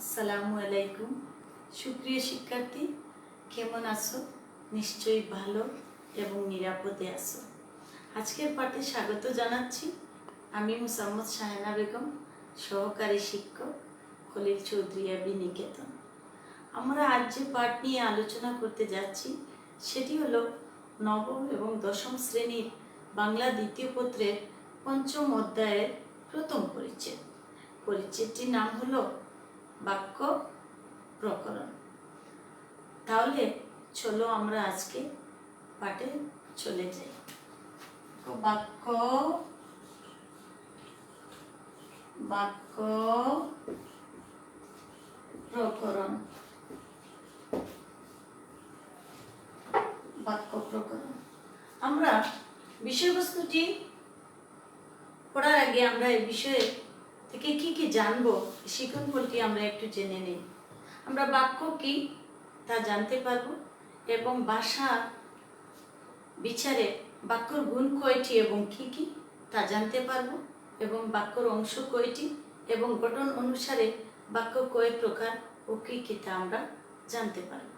আসসালামু আলাইকুম। সুপ্রিয় শিক্ষার্থী, কেমন আছো? নিশ্চয়ই ভালো এবং নিরাপদে আছো। আজকের পাঠে স্বাগত জানাচ্ছি আমি মুসাম্মদ শাহেনা বেগম, সহকারী শিক্ষক, খলিল চৌধুরী বিনিকেতন আমরা আজ যে পাঠ নিয়ে আলোচনা করতে যাচ্ছি, সেটি হলো নবম এবং দশম শ্রেণির বাংলা দ্বিতীয় পত্রের পঞ্চম অধ্যায়ের প্রথম পরিচ্ছেদ। পরিচ্ছেদটির নাম হলো বাক্য প্রকরণ। তাহলে চলো আমরা আজকে পাঠে চলে যাই। বাক্য বাক্য প্রকরণ। বাক্য প্রকরণ। আমরা বিষয়বস্তুটি পড়ার আগে আমরা এই বিষয়ে থেকে কি কি জানব? শিক্ষণফলটি আমরা একটু জেনে নিই। আমরা বাক্য কি তা জানতে পারব এবং ভাষা বিচারে বাক্যর গুণ কয়টি এবং কি কি তা জানতে পারব এবং বাক্যর অংশ কয়টি এবং গঠন অনুসারে বাক্য কয় প্রকার ও কি কি তা আমরা জানতে পারব।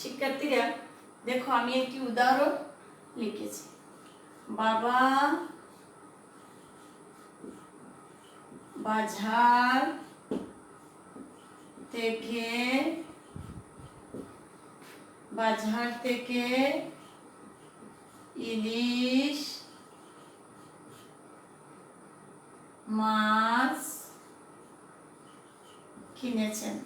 শিক্ষার্থীরা, দেখো আমি একটি উদাহরণ লিখেছি। বাবা বাজার থেকে বাজার থেকে ইলিশ মাছ কিনেছেন।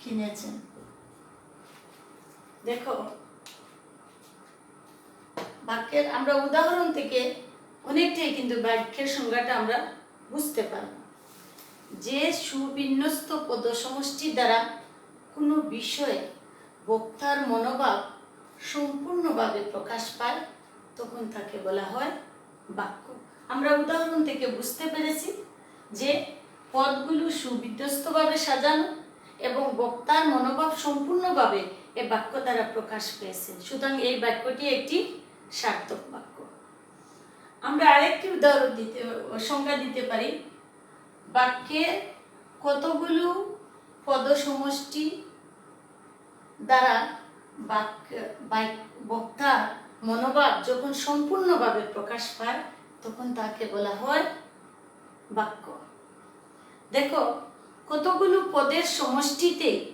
কিনেছেন। দেখো বাক্যের আমরা উদাহরণ থেকে অনেকটাই কিন্তু বাক্যের সংজ্ঞাটা আমরা বুঝতে পারব। যে সুবিন্যস্ত পদ সমষ্টি দ্বারা কোনো বিষয়ে বক্তার মনোভাব সম্পূর্ণভাবে প্রকাশ পায়, তখন তাকে বলা হয় বাক্য। আমরা উদাহরণ থেকে বুঝতে পেরেছি যে পদগুলো সুবিন্যস্তভাবে সাজানো এবং বক্তার মনোভাব সম্পূর্ণভাবে এ বাক্য দ্বারা প্রকাশ পেয়েছে। সুতরাং এই বাক্যটি একটি সার্থক বাক্য। আমরা আরেকটি উদাহরণ দিতে, সংজ্ঞা দিতে পারি। বাক্যের কতগুলো পদ সমষ্টি দ্বারা বাক্য বাক- বক্তার মনোভাব যখন সম্পূর্ণভাবে প্রকাশ পায়, তখন তাকে বলা হয় বাক্য। দেখো, কতগুলো পদের সমষ্টিতে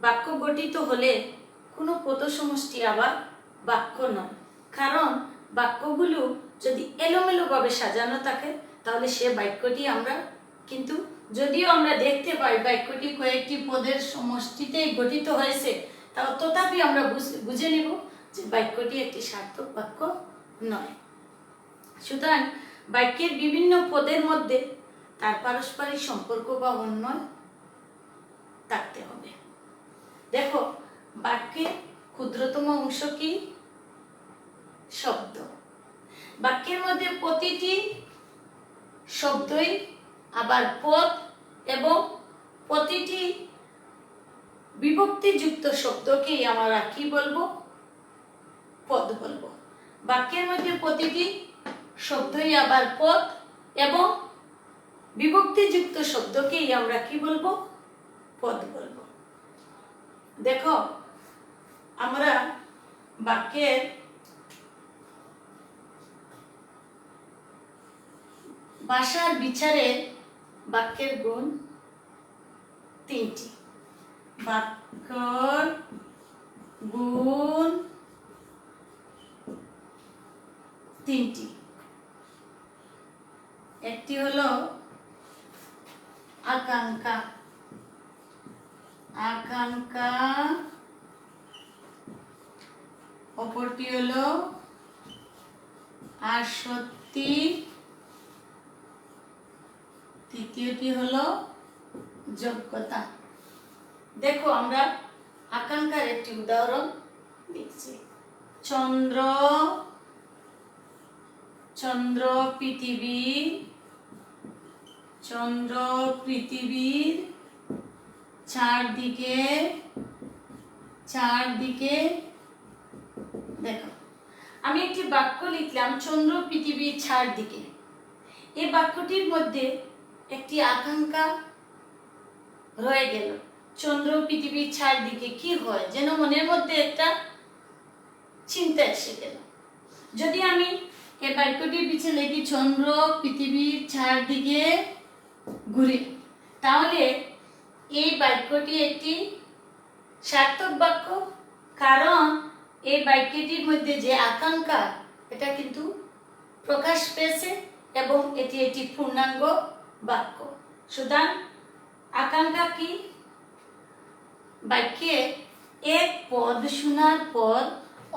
বাক্য গঠিত হলে কোনো পদ সমষ্টি আবার বাক্য নয়। কারণ বাক্যগুলো যদি এলোমেলোভাবে সাজানো থাকে, তাহলে সে বাক্যটি আমরা কিন্তু যদিও আমরা দেখতে পাই বাক্যটি কয়েকটি পদের সমষ্টিতেই গঠিত হয়েছে, তাও তথাপি আমরা বুঝ- নিব যে বাক্যটি একটি সার্থক বাক্য নয়। সুতরাং বাক্যের বিভিন্ন পদের মধ্যে তার পারস্পরিক সম্পর্ক বা অন্যয় থাকতে হবে। দেখো, বাক্যের ক্ষুদ্রতম অংশ কি? শব্দ। বাক্যের মধ্যে প্রতিটি শব্দই আবার পদ এবং প্রতিটি বিভক্তিযুক্ত শব্দকেই আমরা কি বলব? পদ বলব। বাক্যের মধ্যে প্রতিটি শব্দই আবার পদ এবং বিভক্তিযুক্ত শব্দকেই আমরা কি বলব? পদ বলব। দেখো, আমরা বাক্যের ভাষার বিচারে বাক্যের গুণ তিনটি। বাক্যর গুণ তিনটি। একটি হলো আকাঙ্ক্ষা। আকাঙ্ক্ষা। অপরটি হলো আসক্তি। তৃতীয়টি হলো যোগ্যতা। দেখো আমরা আকাঙ্ক্ষার একটি উদাহরণ দেখছি। চন্দ্র চন্দ্র পৃথিবী, চন্দ্র পৃথিবীর চারদিকে চারদিকে, দেখো, আমি একটি বাক্য লিখলাম, চন্দ্র পৃথিবীর চারদিকে। এই বাক্যটির মধ্যে একটি আকাঙ্ক্ষা রয়ে গেল। চন্দ্র পৃথিবীর ছাড় দিকে কি হয় যেন মনের মধ্যে একটা চিন্তা এসে গেল। যদি আমি এই বাক্যটির পিছনে লিখি চন্দ্র পৃথিবীর ছাড় দিকে ঘুরে, তাহলে এই বাক্যটি একটি সার্থক বাক্য। কারণ এই বাক্যটির মধ্যে যে আকাঙ্ক্ষা, এটা কিন্তু প্রকাশ পেয়েছে এবং এটি একটি পূর্ণাঙ্গ বাক্য। সুতরাং আকাঙ্ক্ষা কি? বাক্যে এক পদ শোনার পর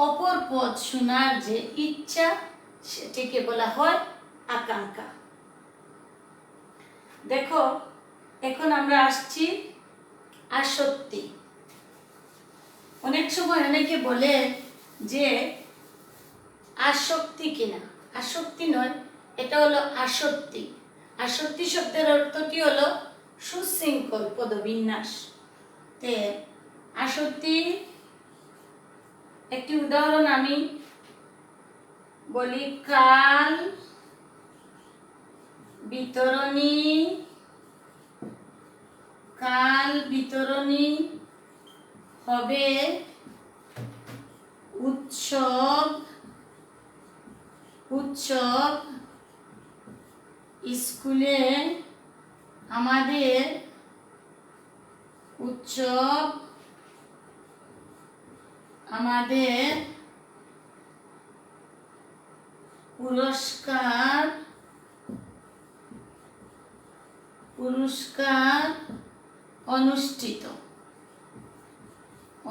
অপর পদ শোনার যে ইচ্ছা, সেটিকে বলা হয় আকাঙ্ক্ষা। দেখো, এখন আমরা আসছি আসক্তি। অনেক সময় অনেকে বলে যে আসক্তি কিনা? আসক্তি নয়, এটা হলো আসক্তি। আসক্তি শব্দের অর্থটি হলো সুশৃঙ্খল পদবিন্যাস। তে আসক্তি একটি উদাহরণ আমি বলি, কাল বিতরণী কাল বিতরণী হবে উৎসব উৎসব স্কুলে আমাদের উৎসব আমাদের পুরস্কার পুরস্কার অনুষ্ঠিত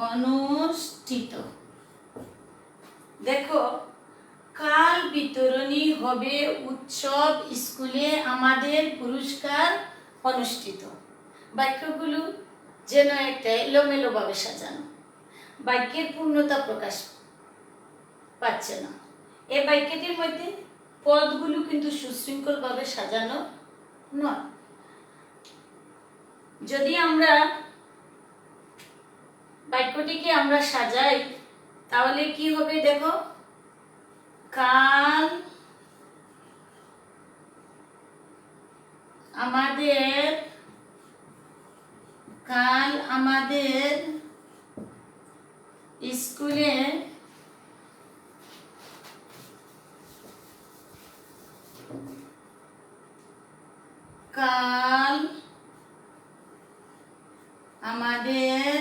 অনুষ্ঠিত। দেখো কাল বিতরণী হবে উৎসব স্কুলে আমাদের পুরস্কার অনুষ্ঠিত। বাক্যগুলো যেন একটা এলোমেলো ভাবে সাজানো। বাক্যের পূর্ণতা প্রকাশ পাচ্ছে না। এই বাক্যটির মধ্যে পদগুলো কিন্তু সুশৃঙ্খলভাবে সাজানো নয়। যদি আমরা বাক্যটিকে আমরা সাজাই, তাহলে কি হবে দেখো? কাল আমাদের কাল আমাদের স্কুলে কাল আমাদের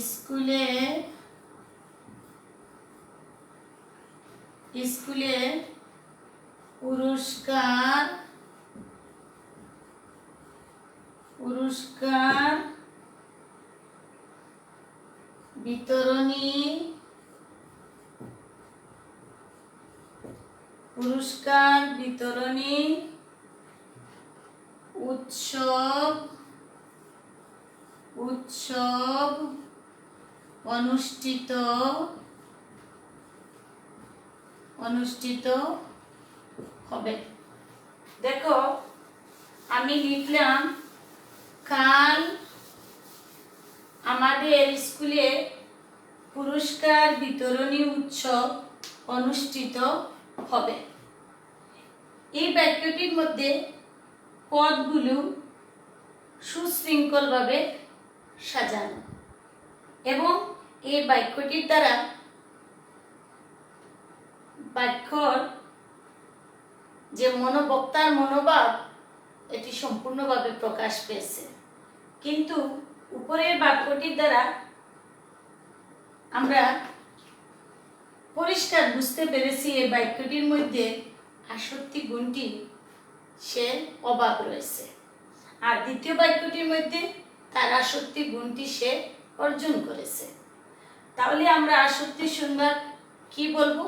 স্কুলে স্কুলে পুরস্কার পুরস্কার বিতরণী পুরস্কার বিতরণী উৎসব উৎসব অনুষ্ঠিত অনুষ্ঠিত হবে। দেখো, আমি লিখলাম, কাল আমাদের স্কুলে পুরস্কার বিতরণী উৎসব অনুষ্ঠিত হবে। এই বাক্যটির মধ্যে পদগুলো সুশৃঙ্খলভাবে সাজানো এবং এই বাক্যটির দ্বারা বাক্যর যে মনোবক্তার মনোভাব, এটি সম্পূর্ণভাবে প্রকাশ পেয়েছে। কিন্তু উপরের বাক্যটির দ্বারা আমরা পরিষ্কার বুঝতে পেরেছি এই বাক্যটির মধ্যে আসক্তি গুণটি, সে অভাব রয়েছে। আর দ্বিতীয় বাক্যটির মধ্যে তার আসক্তি গুণটি সে অর্জন করেছে। তাহলে আমরা আসক্তির সংজ্ঞা কি বলব?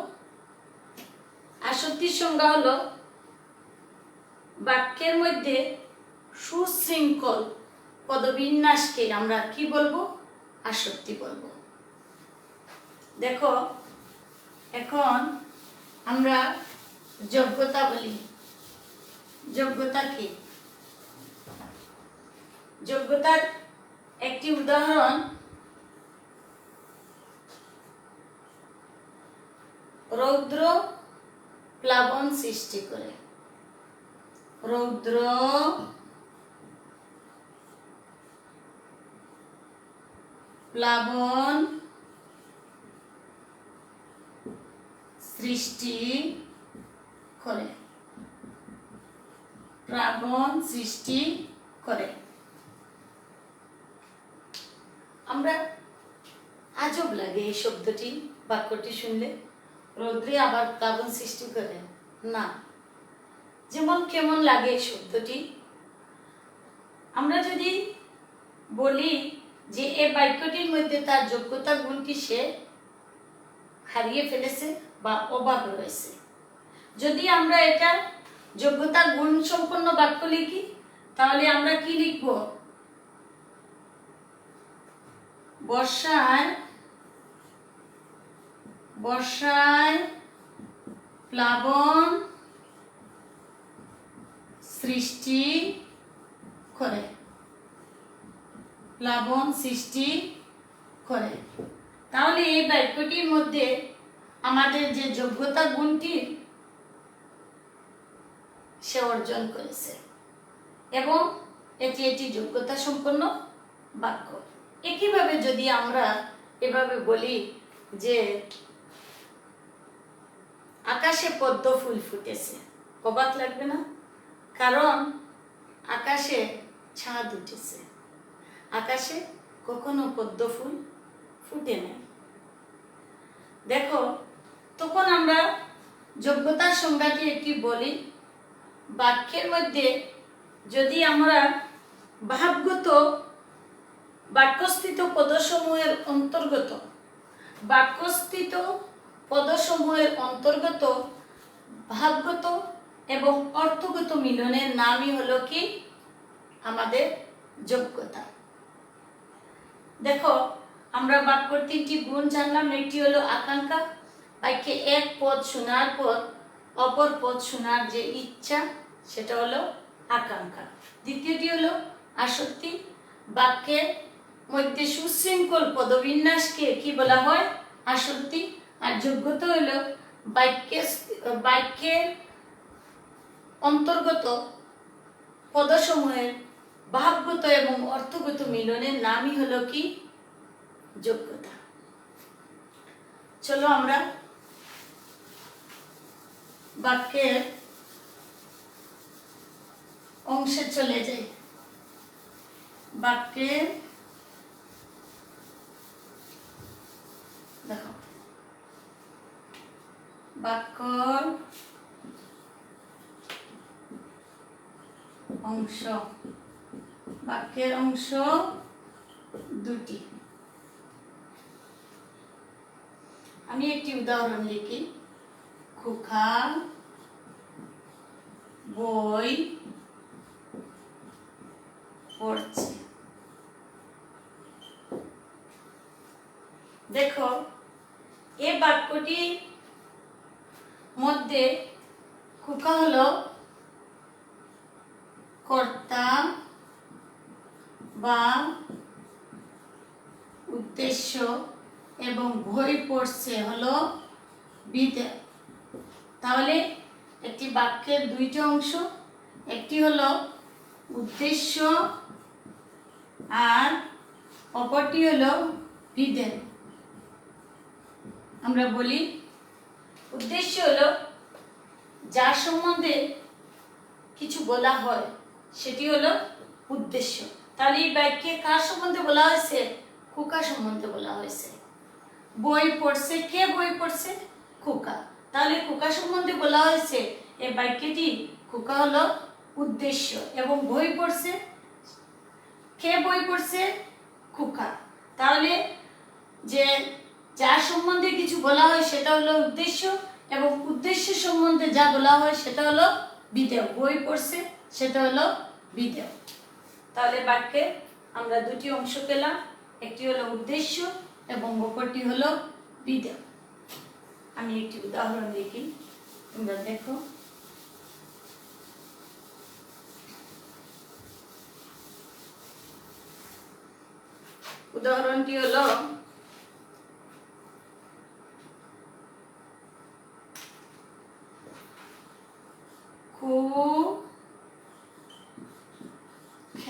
আসক্তির সংজ্ঞা হলো বাক্যের মধ্যে সুশৃঙ্খল, পদবিন্যাসকে আমরা কি বলব? আসক্তি বলব। দেখো, এখন আমরা যোগ্যতা বলি। যোগ্যতা কি? যোগ্যতার একটি উদাহরণ রৌদ্র প্লাবন সৃষ্টি করে। রৌদ্র প্লাবন সৃষ্টি করে। প্লাবন সৃষ্টি করে। আমরা আজব লাগে এই শব্দটি, বাক্যটি শুনলে। রৌদ্রে আবার প্লাবন সৃষ্টি করে। না, যেমন কেমন লাগে শব্দটি। আমরা যদি বলি যে এই বাক্যটির মধ্যে তার যোগ্যতা গুণটি সে হারিয়ে ফেলেছে বা অভাব রয়েছে। যদি আমরা এটা যোগ্যতা গুণ সম্পন্ন বাক্য লিখি, তাহলে আমরা কি লিখব? বর্ষায় বর্ষায় প্লাবন সৃষ্টি করে। প্লাবন সৃষ্টি করে। তাহলে এই বাক্যটির মধ্যে আমাদের যে যোগ্যতা গুণটি, সে অর্জন করেছে। এবং এটি এটি যোগ্যতা সম্পন্ন বাক্য। একইভাবে যদি আমরা এভাবে বলি যে আকাশে পদ্ম ফুল ফুটেছে। অবাক লাগবে না? কারণ আকাশে ছাদ উঠেছে। আকাশে কখনো পদ্ম ফুল ফুটে নাই। দেখো, তখন আমরা যোগ্যতার সংজ্ঞাটি একটি বলি। বাক্যের মধ্যে যদি আমরা ভাবগত বাক্যস্থিত পদসমূহের অন্তর্গত বাক্যস্থিত পদসমূহের অন্তর্গত ভাবগত এবং অর্থগত মিলনের নামই হলো কি? আমাদের যোগ্যতা। দেখো, আমরা বাক্যর তিনটি গুণ জানলাম, একটি হলো আকাঙ্ক্ষা, বাক্যে এক পদ শোনার পর অপর পদ শোনার যে ইচ্ছা, সেটা হলো আকাঙ্ক্ষা। দ্বিতীয়টি হলো আসক্তি, বাক্যের মধ্যে সুশৃঙ্খল পদবিন্যাসকে কি বলা হয়? আসক্তি আর যোগ্যতা হলো বাক্যের বাক্যের অন্তর্গত পদসমূহের ভাবগত এবং অর্থগত মিলনের নামই হলো কি? যোগ্যতা। চলো আমরা বাক্যের অংশে চলে যাই। বাক্যের, দেখো। বাক্যর অংশ। বাক্যের অংশ দুটি। আমি একটি উদাহরণ লিখি। খোকা বই পড়ছে। দেখো, এ বাক্যটির মধ্যে খোকা হলো কর্তা বা উদ্দেশ্য এবং বই পড়ছে হলো বিদে। তাহলে একটি বাক্যের দুইটি অংশ, একটি হলো উদ্দেশ্য আর অপরটি হলো বিধেয় আমরা বলি উদ্দেশ্য হলো, যার সম্বন্ধে কিছু বলা হয়, সেটি হলো উদ্দেশ্য। তাহলে এই বাক্যে কার সম্বন্ধে বলা হয়েছে? খোকা সম্বন্ধে বলা হয়েছে। বই পড়ছে কে বই পড়ছে? খোকা। তাহলে খোকা সম্বন্ধে বলা হয়েছে, এই বাক্যটি খোকা হলো উদ্দেশ্য। এবং বই পড়ছে, কে বই পড়ছে? খোকা। তাহলে যে যার সম্বন্ধে কিছু বলা হয় সেটা হলো উদ্দেশ্য এবং উদ্দেশ্য সম্বন্ধে যা বলা হয় সেটা হলো বিধেয় বই পড়ছে, সেটা হলো বিধেয় তাহলে বাক্যে আমরা দুটি অংশ পেলাম, একটি হলো উদ্দেশ্য এবং অপরটি হলো বিধেয় আমি একটি উদাহরণ দেখি, তোমরা দেখো। উদাহরণটি হলো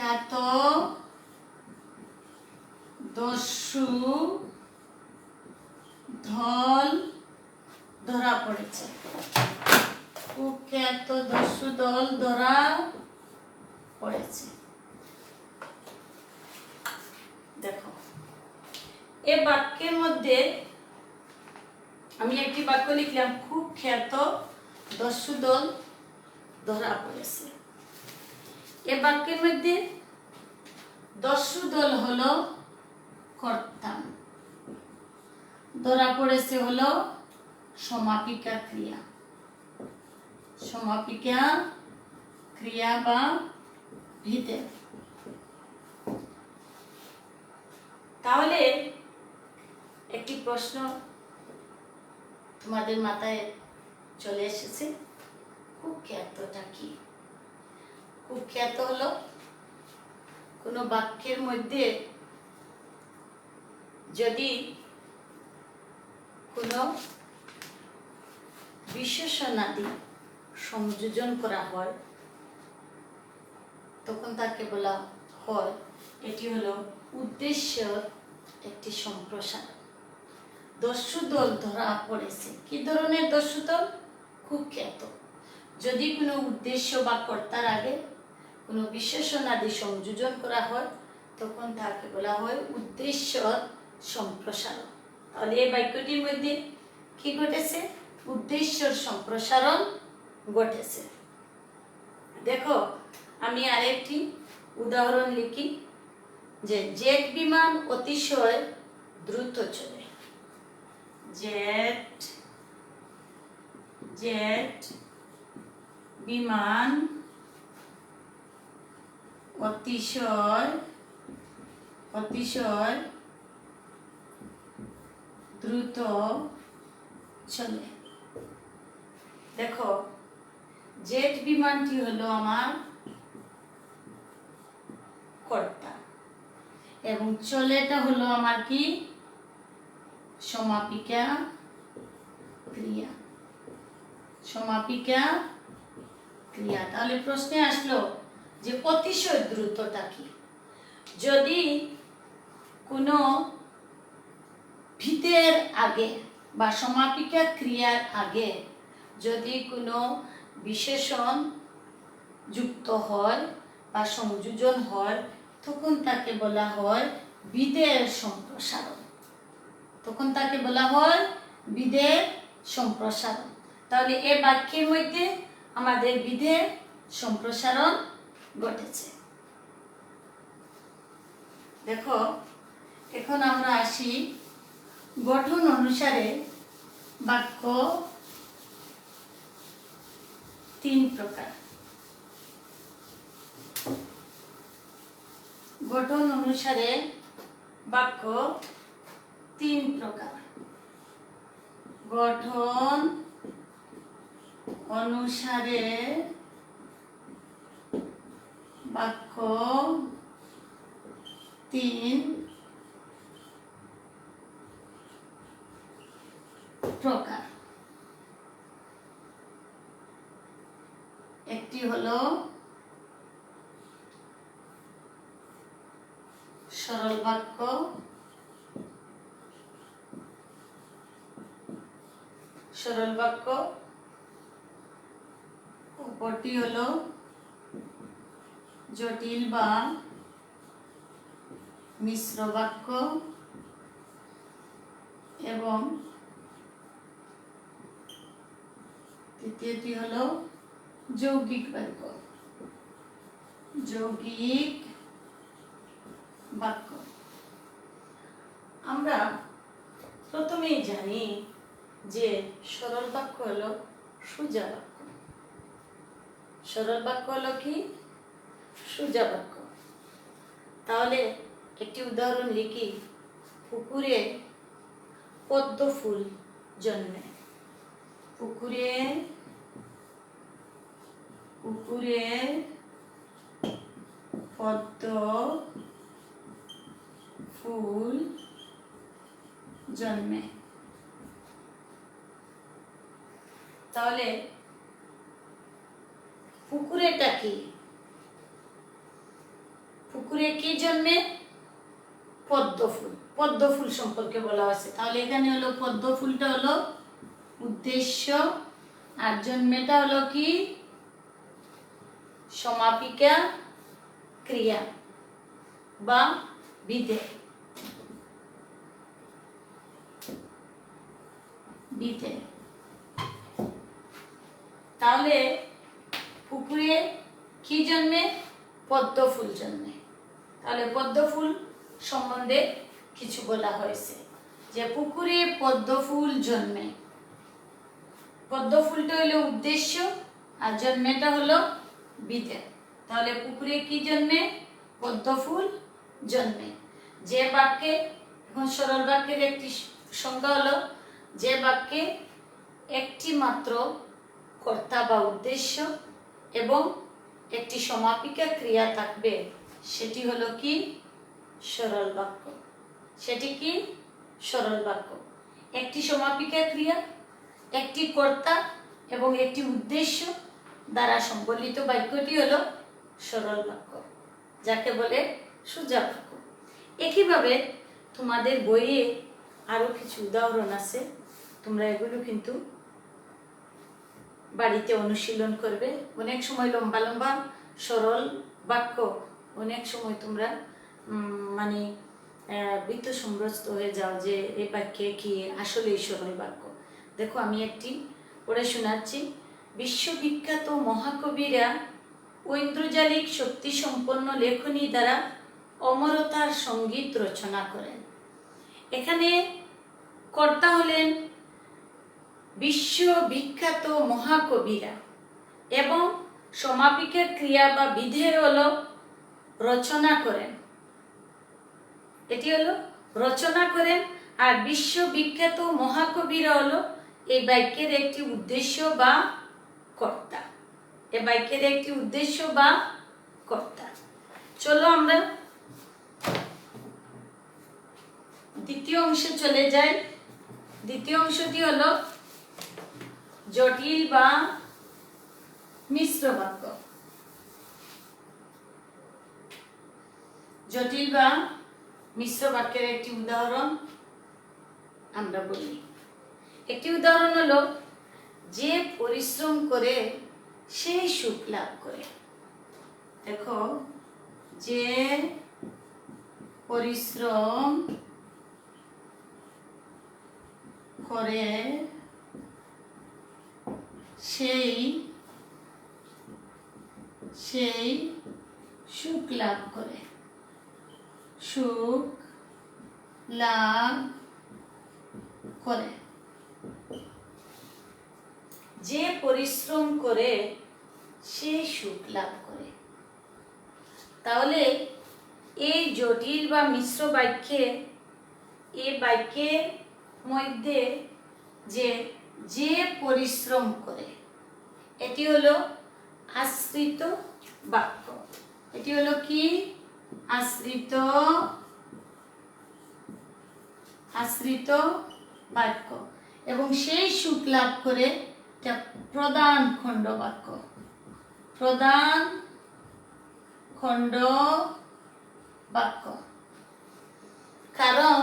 কুখ্যাত দস্যু ধল ধরা পড়েছে কুখ্যাত দস্যু দল ধরা পড়েছে দেখো এ বাক্যের মধ্যে আমি একটি বাক্য লিখলাম খুব খ্যাত দস্যু দল ধরা পড়েছে এ বাক্যের মধ্যে দস্যু দল হলো কর্তা ধরা পড়েছে হলো সমাপিকা ক্রিয়া সমাপিকা ক্রিয়া বা ভিতে তাহলে একটি প্রশ্ন তোমাদের মাথায় চলে এসেছে। কুখ্যাতটা কি? কুখ্যাত হলো কোনো বাক্যের মধ্যে যদি কোনো বিশেষণাদি সংযোজন করা হয়, তখন তাকে বলা হয়, এটি হলো উদ্দেশ্য একটি সম্প্রসারণ। দস্যু দল ধরা পড়েছে। কি ধরনের দস্যু দল খুব খ্যাত যদি কোনো উদ্দেশ্য বা কর্তার আগে কোনো বিশেষণাদি সংযোজন করা হয়, তখন তাকে বলা হয় উদ্দেশ্য সম্প্রসারণ। তাহলে এই বাক্যটির মধ্যে কি ঘটেছে? উদ্দেশ্যর সম্প্রসারণ ঘটেছে। দেখো, আমি আরেকটি উদাহরণ লিখি যে জেট বিমান অতিশয় দ্রুত চলে। জেট জেট বিমান অতিশয় অতিশয় দ্রুত চলে। দেখো জেট বিমানটি হলো আমার কর্তা। এবং চলেটা হলো আমার কি? সমাপিকা ক্রিয়া। সমাপিকা ক্রিয়া। তাহলে প্রশ্নে আসলো যে অতিশয় দ্রুততা কি? যদি কোনো ভিতের আগে বা সমাপিকা ক্রিয়ার আগে যদি কোনো বিশেষণ যুক্ত হয় বা সংযোজন হয় তখন তাকে বলা হয় বিদের সম্প্রসারণ। তখন তাকে বলা হয় বিদের সম্প্রসারণ। তাহলে এ বাক্যের মধ্যে আমাদের বিধের সম্প্রসারণ ঘটেছে। দেখো, এখন আমরা আসি গঠন অনুসারে বাক্য তিন প্রকার। গঠন অনুসারে বাক্য তিন প্রকার। গঠন অনুসারে বাক্য তিন প্রকার। একটি হলো? সরল বাক্য। সরল বাক্য। উপরটি হলো জটিল বা মিশ্র বাক্য এবং তৃতীয়টি হলো যৌগিক বাক্য। যৌগিক বাক্য। আমরা প্রথমেই জানি যে সরল বাক্য হলো সোজা বাক্য। সরল বাক্য হলো কি? সোজা বাক্য। তাহলে একটি উদাহরণ লিখি। পুকুরে পদ্ম ফুল জন্মে। পুকুরে পুকুরে পদ্ম, ফুল জন্মে। তাহলে পুকুরেটা কি? পুকুরে কি জন্মে? পদ্ম ফুল। পদ্ম ফুল সম্পর্কে বলা হয়েছে। তাহলে এখানে হলো পদ্ম ফুলটা হলো উদ্দেশ্য, আর জন্মেটা হলো কি? সমাপিকা ক্রিয়া বা বিধে। বিধে। তাহলে পুকুরে কি জন্মে? পদ্ম ফুল জন্মে। তাহলে পদ্ম ফুল সম্বন্ধে কিছু বলা হয়েছে। যে পুকুরে পদ্ম ফুল জন্মে। পদ্ম ফুলটা হলো উদ্দেশ্য আর জন্মেটা হলো বিধে তাহলে পুকুরে কি জন্মে? পদ্ম ফুল জন্মে। যে বাক্যে সরল বাক্যের একটি সংজ্ঞা হলো, যে বাক্যে একটি মাত্র কর্তা বা উদ্দেশ্য এবং একটি সমাপিকা ক্রিয়া থাকবে, সেটি হলো কি? সরল বাক্য। সেটি কি? সরল বাক্য। একটি সমাপিকা ক্রিয়া, একটি কর্তা এবং একটি উদ্দেশ্য দ্বারা সম্বলিত বাক্যটি হলো সরল বাক্য, যাকে বলে সোজা বাক্য। একইভাবে তোমাদের বইয়ে আরও কিছু উদাহরণ আছে, তোমরা এগুলো কিন্তু বাড়িতে অনুশীলন করবে। অনেক সময় লম্বা লম্বা সরল বাক্য, অনেক সময় তোমরা মানে বৃত্ত সম্রস্ত হয়ে যাও যে এই বাক্যে কি আসলে সরল বাক্য। দেখো, আমি একটি পড়ে শোনাচ্ছি। বিশ্ববিখ্যাত মহাকবিরা ঐন্দ্রজালিক শক্তি সম্পন্ন লেখনী দ্বারা অমরতার সংগীত রচনা করেন। এখানে কর্তা হলেন বিশ্ববিখ্যাত মহাকবিরা এবং সমাপিকের ক্রিয়া বা বিধের হলো রচনা করেন। এটি হলো রচনা করেন আর বিশ্ববিখ্যাত মহাকবিরা হলো এই বাক্যের একটি উদ্দেশ্য বা এ বাক্যের একটি উদ্দেশ্য বা কর্তা। চলো আমরা দ্বিতীয় অংশে চলে যাই। দ্বিতীয় অংশটি হলো জটিল বা মিশ্র বাক্য। জটিল বা মিশ্র বাক্যের একটি উদাহরণ আমরা বলি। একটি উদাহরণ হলো, যে পরিশ্রম করে সেই সুখ লাভ করে। দেখো, যে পরিশ্রম করে, সেই সেই সুখ লাভ করে। সুখ লাভ করে। যে পরিশ্রম করে, সে সুখ লাভ করে। তাহলে এই জটিল বা মিশ্র বাক্যে এ বাক্যের মধ্যে যে যে পরিশ্রম করে, এটি হলো আশ্রিত বাক্য। এটি হলো কি? আশ্রিত আশ্রিত বাক্য। এবং সেই সুখ লাভ করে এটা প্রধান খণ্ড বাক্য প্রধান খণ্ড বাক্য কারণ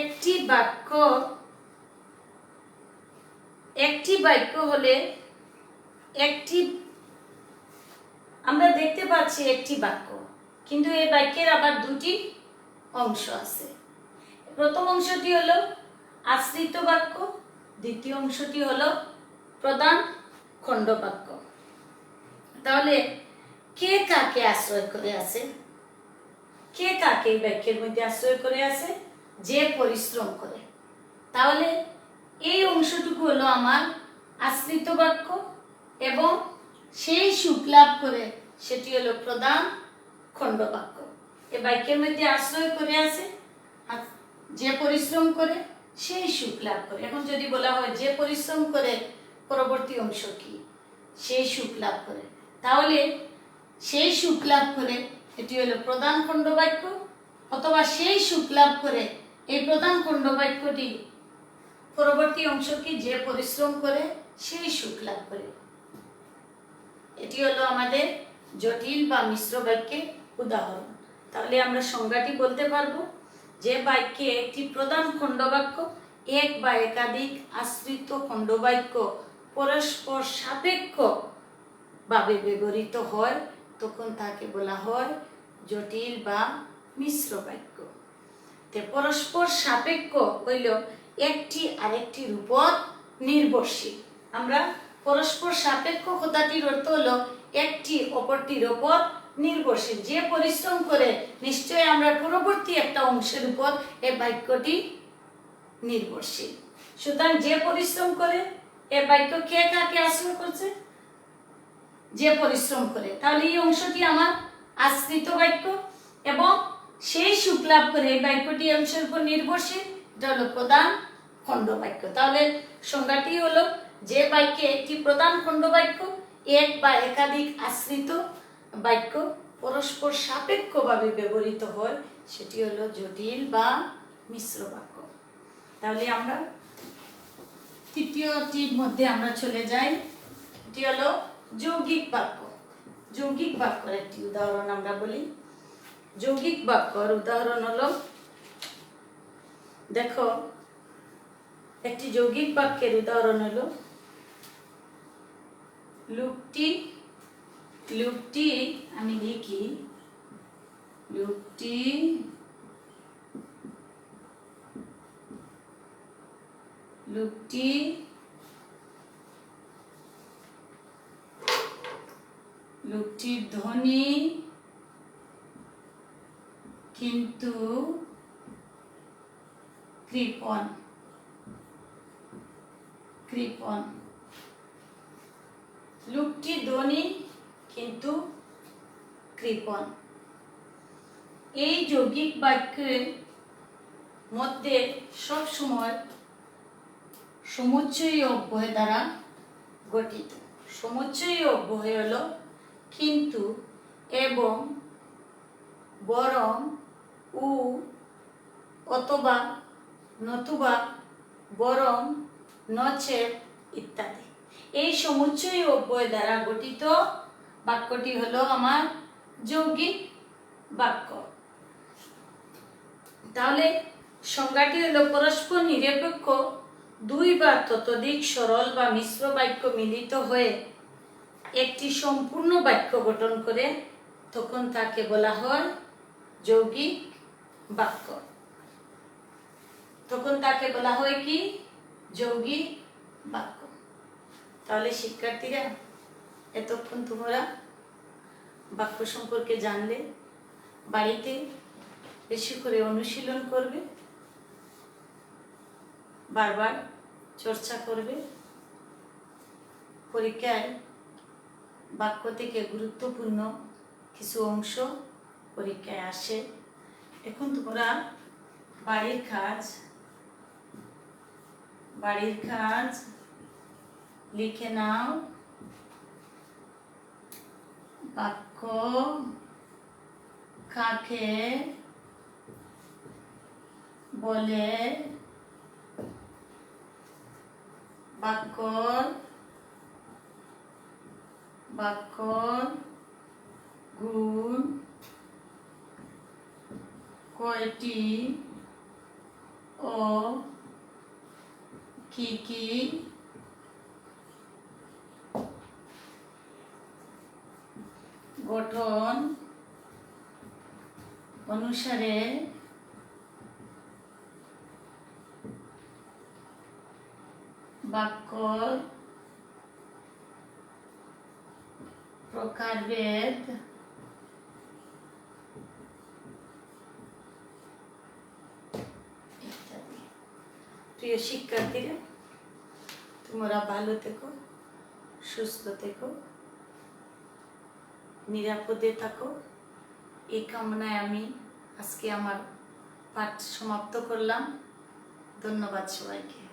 একটি বাক্য একটি বাক্য হলে একটি, আমরা দেখতে পাচ্ছি একটি বাক্য, কিন্তু এই বাক্যের আবার দুটি অংশ আছে। প্রথম অংশটি হলো আশ্রিত বাক্য, দ্বিতীয় অংশটি হলো প্রধান খণ্ড বাক্য তাহলে কে কাকে আশ্রয় করে আছে? কে কাকে এই মধ্যে আশ্রয় করে আছে? যে পরিশ্রম করে। তাহলে এই অংশটুকু হলো আমার আশ্রিত বাক্য এবং সেই সুখ লাভ করে সেটি হলো প্রধান খণ্ড বাক্য এ বাক্যের মধ্যে আশ্রয় করে আছে যে পরিশ্রম করে, সেই সুখ লাভ করে। এখন যদি বলা হয় যে পরিশ্রম করে পরবর্তী অংশ কি? সেই সুখ লাভ করে। তাহলে সেই সুখ লাভ করে এটি হলো প্রধান খণ্ড বাক্য অথবা সেই সুখ লাভ করে এই প্রধান খণ্ড বাক্যটি পরবর্তী অংশ কি? যে পরিশ্রম করে, সেই সুখ লাভ করে। এটি হলো আমাদের জটিল বা মিশ্র বাক্যের উদাহরণ। তাহলে আমরা সংজ্ঞাটি বলতে পারব যে বাক্যে একটি প্রধান খণ্ডবাক্য, এক বা একাধিক আশ্রিত খণ্ডবাক্য পরস্পর সাপেক্ষ ভাবে ব্যবহৃত হয়, তখন তাকে বলা হয় জটিল বা মিশ্র বাক্য। তে পরস্পর সাপেক্ষ হইল একটি আরেকটির উপর নির্ভরশীল। আমরা পরস্পর সাপেক্ষ কথাটির অর্থ হলো একটি অপরটির উপর নির্ভরশীল। যে পরিশ্রম করে নিশ্চয়ই আমরা পরবর্তী একটা অংশের উপর এই বাক্যটি নির্ভরশীল। সুতরাং যে পরিশ্রম করে এ বাক্য কে কাকে আশ্রয় করছে? যে পরিশ্রম করে। তাহলে এই অংশটি আমার আশ্রিত বাক্য এবং সেই সুখ লাভ করে এই বাক্যটি অংশের উপর নির্ভরশীল এটা প্রধান খণ্ড বাক্য। তাহলে সংজ্ঞাটি হলো যে বাক্যে একটি প্রধান খণ্ড বাক্য, এক বা একাধিক আশ্রিত বাক্য পরস্পর সাপেক্ষভাবে ব্যবহৃত হয়, সেটি হলো জটিল বা মিশ্র বাক্য। তাহলে আমরা তৃতীয়টির মধ্যে আমরা চলে যাই। এটি হলো যৌগিক বাক্য। যৌগিক বাক্যের একটি উদাহরণ আমরা বলি। যৌগিক বাক্যর উদাহরণ হলো, দেখো, একটি যৌগিক বাক্যের উদাহরণ হলো লোকটি লোকটি আমি লিখি লোকটি লোকটি লোকটির ধনী, কিন্তু কৃপণ কৃপণ। লোকটি ধনী, কিন্তু কৃপন এই যৌগিক বাক্যের মধ্যে সব সময় সমুচ্চয়ী অব্যয় দ্বারা গঠিত। সমুচ্চয়ী অব্যয় হল কিন্তু এবং বরং উ অথবা নতুবা বরং নচেত ইত্যাদি। এই সমুচ্চয়ী অব্যয় দ্বারা গঠিত বাক্যটি হলো আমার যৌগিক বাক্য। তাহলে সংজ্ঞাটি হলো পরস্পর নিরপেক্ষ দুই বা ততোধিক সরল বা মিশ্র বাক্য মিলিত হয়ে একটি সম্পূর্ণ বাক্য গঠন করে তখন তাকে বলা হয় যৌগিক বাক্য। তখন তাকে বলা হয় কি? যৌগিক বাক্য। তাহলে শিক্ষার্থীরা, এতক্ষণ তোমরা বাক্য সম্পর্কে জানলে, বাড়িতে বেশি করে অনুশীলন করবে, বারবার চর্চা করবে। পরীক্ষায় বাক্য থেকে গুরুত্বপূর্ণ কিছু অংশ পরীক্ষায় আসে। এখন তোমরা বাড়ির কাজ বাড়ির কাজ লিখে নাও। বাক্য কাকে বলে? বাক্যর বাক্যর গুণ কয়টি ও কি কি? গঠন অনুসারে বাক্যর প্রকারভেদ প্রিয় শিক্ষার্থীরা, তোমরা ভালো থেকো, সুস্থ থেকো, নিরাপদে থাকো। এই কামনায় আমি আজকে আমার পাঠ সমাপ্ত করলাম। ধন্যবাদ সবাইকে।